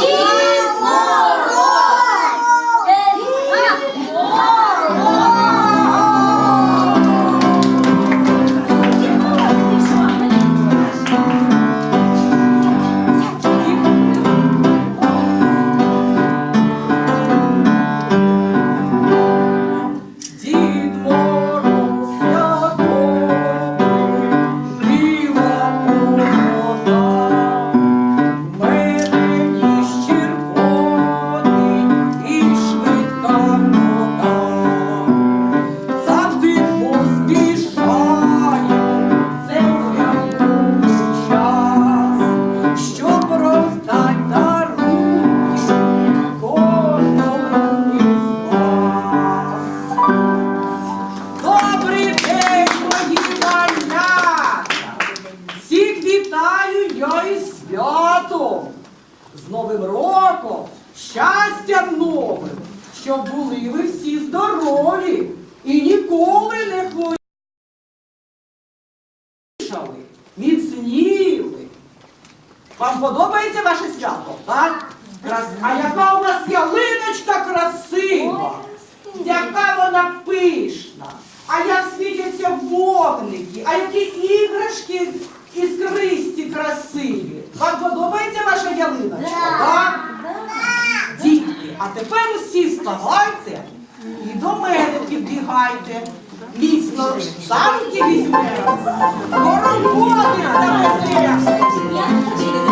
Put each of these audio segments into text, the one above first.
Amen. з Новим роком, щастя новим, щоб були ви всі здорові і ніколи не хворішали, міцніли. Вам подобається ваше свято? так? Крас... А яка у нас ялиночка красива, яка вона пишна, а як світяться вогники, а які іграшки іскристі, красиві. Вам подобається ваша ялиночка? так? Дітки, а тепер усі ставайте і до мене підбігайте. Міцно самки візьмемо, до роботи заведемо.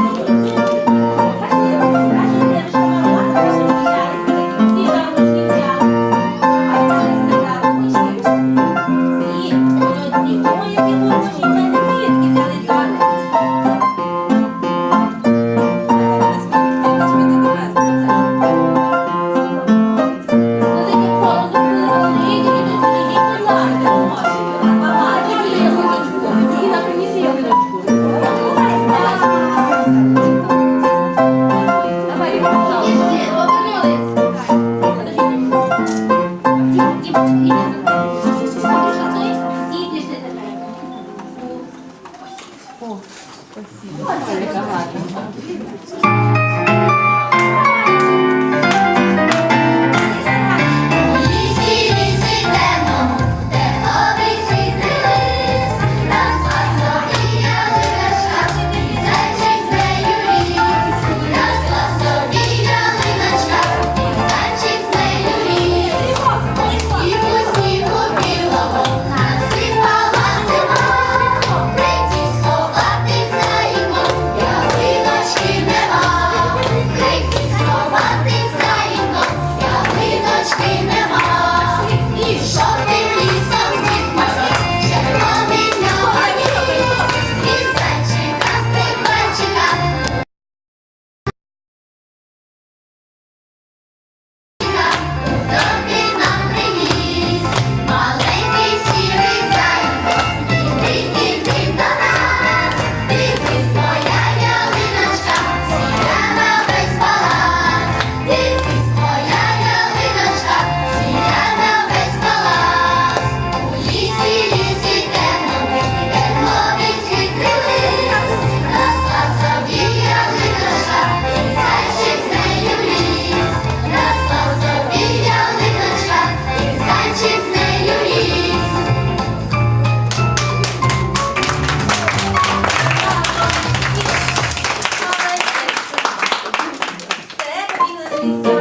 thank you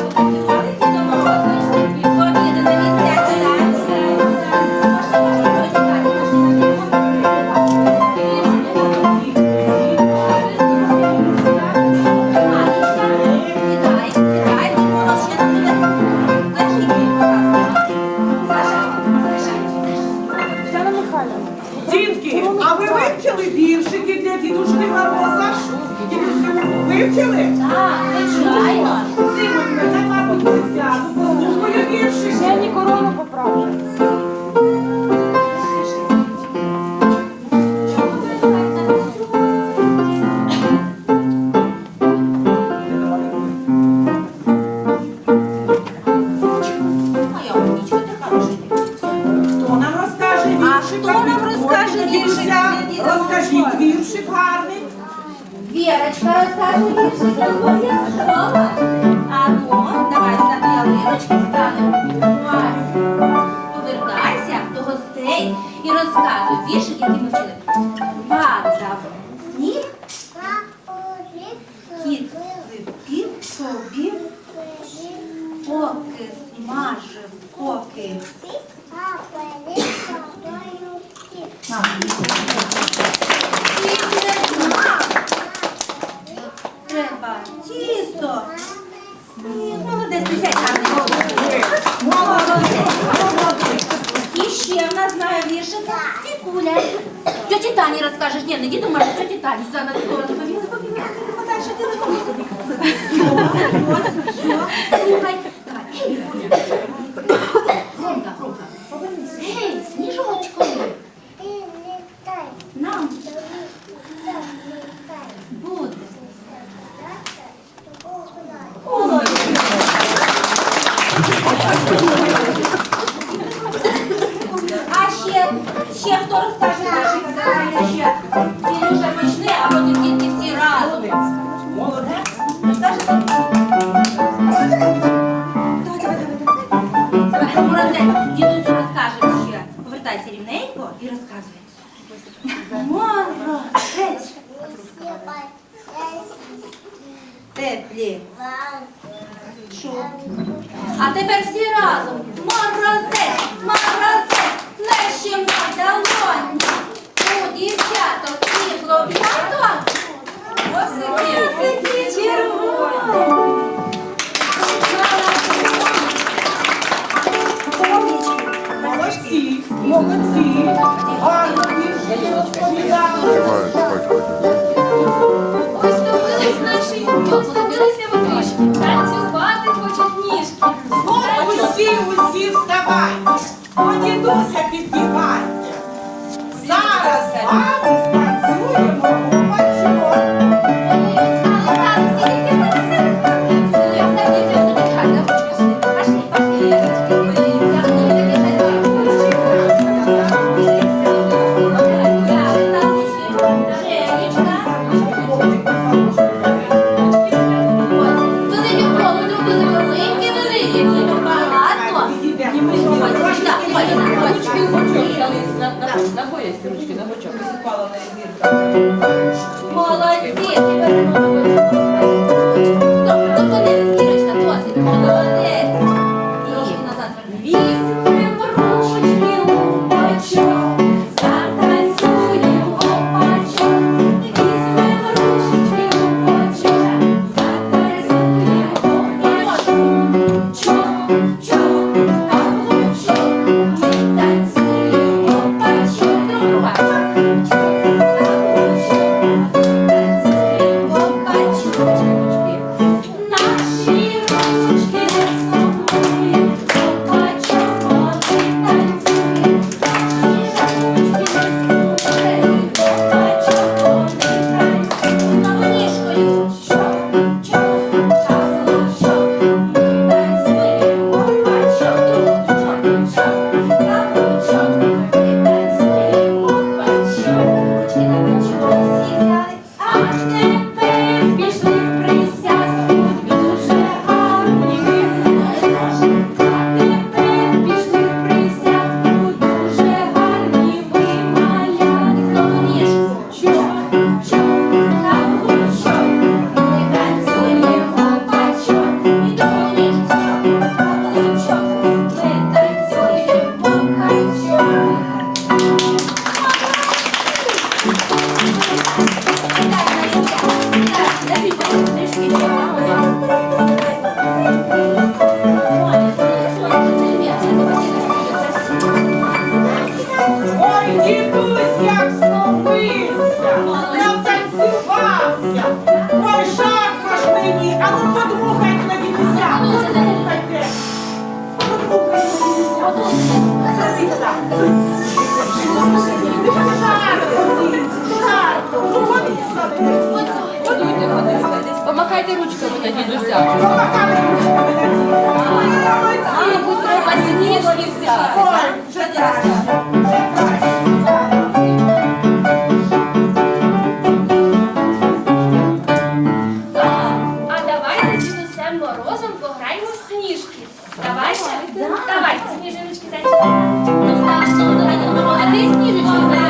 І ще в нас знає віршик Тікуля. Тьоті розкажеш. Ні, не діду може, тьоті Тані. Зараз скоро побігли, побігли. Подальше ти не побігли. Все, все. А ще, ще хто розкаже наші Давайте ще. Дідуша почне, а потім дітки всі разом. Молодець. Розкажете? Давай, давай, давай, давай. Давай, розкаже ще. Повертайся рівненько і розказуй. Теплі. А тепер всі разом. Морозець, морозець, плещем на долоні. У дівчаток і хлопчаток. Осики червоні. Молодці, молодці. Гарно вірші розповідали. Ось добились наші, Усі, усі вставай, бо дідуся підбігайте. Зараз вами станцюємо ручки, на бочок. Молодці! Помахайте ручками на дідуся. А давайте з дідусем пограємо в сніжки. Давайте? Зайчики. А ти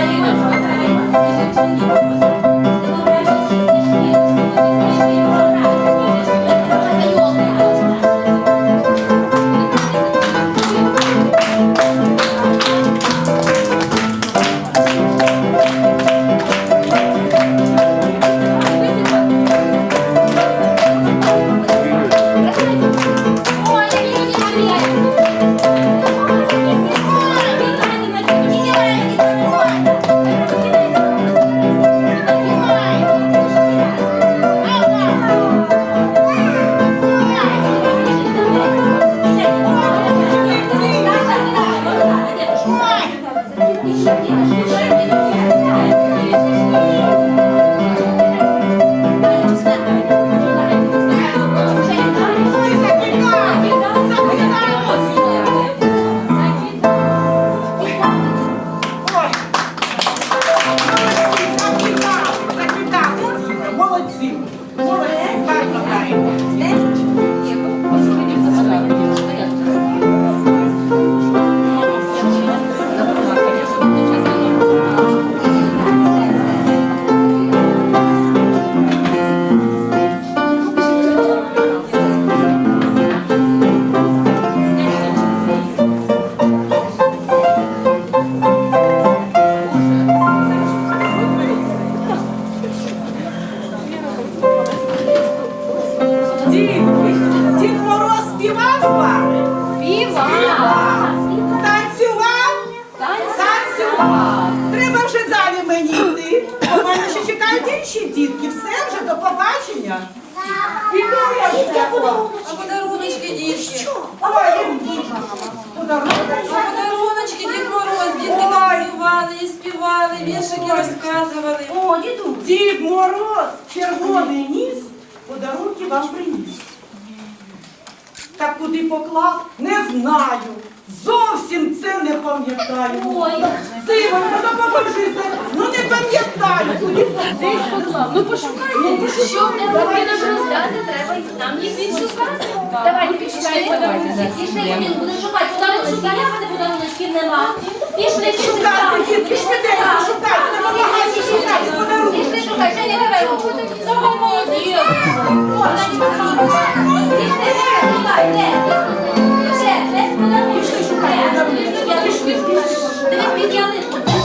співали, віршики розказували. О, діду. Дід Мороз, червоний ніс, подарунки вам приніс. Так куди поклав, не знаю. Зовсім це не пам'ятаю. Ой. Сивонька, допоможи, ну не пам'ятаю, куди поклав. Ну пошукай, ну пошукай. Щоб не руки нам роздати, треба й нам їх відшукати. Давайте підшукаємо подарунки. Пішли, він буде шукати подаруночки, я мене подаруночків нема. Пішли, шукати, дітки, швиденько шукати, допомагайте шукати подарунки. Пішли, шукати, ще не. Давай, молодець. Пішли, шукати, де? Ще, де подарунки? шукати. Дивись, під ялинку.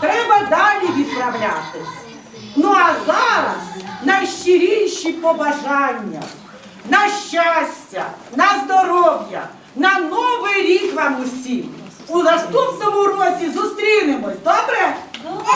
треба далі відправлятись. Ну а зараз найщиріші побажання, на щастя, на здоров'я, на новий рік вам усім. У наступному році зустрінемось, добре? Добре!